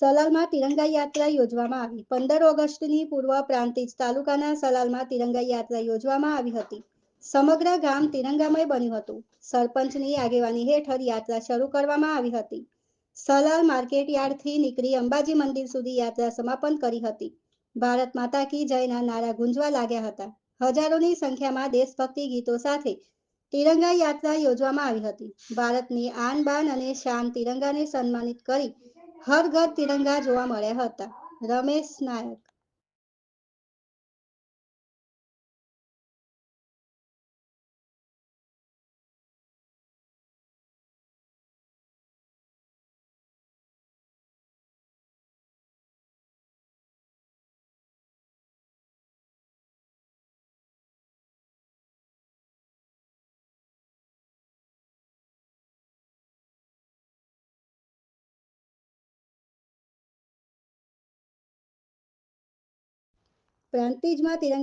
સલાલમાં તિરંગા યાત્રા યોજવામાં આવી. પંદર ઓગસ્ટની પૂર્વ પ્રાંતિજ તાલુકાના સલાલમાં તિરંગા યાત્રા યોજવામાં આવી હતી. સમગ્ર ગામ તિરંગામય બન્યું હતું. સરપંચની આગેવાની હેઠળ યાત્રા શરૂ કરવામાં આવી હતી. સલાલ માર્કેટ યાર્ડથી નીકળી અંબાજી મંદિર સુધી યાત્રા સમાપન કરી હતી. ભારત માતા કી જયના નારા ગુંજવા લાગ્યા હતા. હજારોની સંખ્યામાં દેશભક્તિ ગીતો સાથે તિરંગા યાત્રા યોજવામાં આવી હતી. ભારતની આન બાન અને શાન તિરંગાને સન્માનિત કરી હર ઘર તિરંગા જોવા મળ્યા હતા. રમેશ નાયક. પ્રાંતિજમાં તિરંગા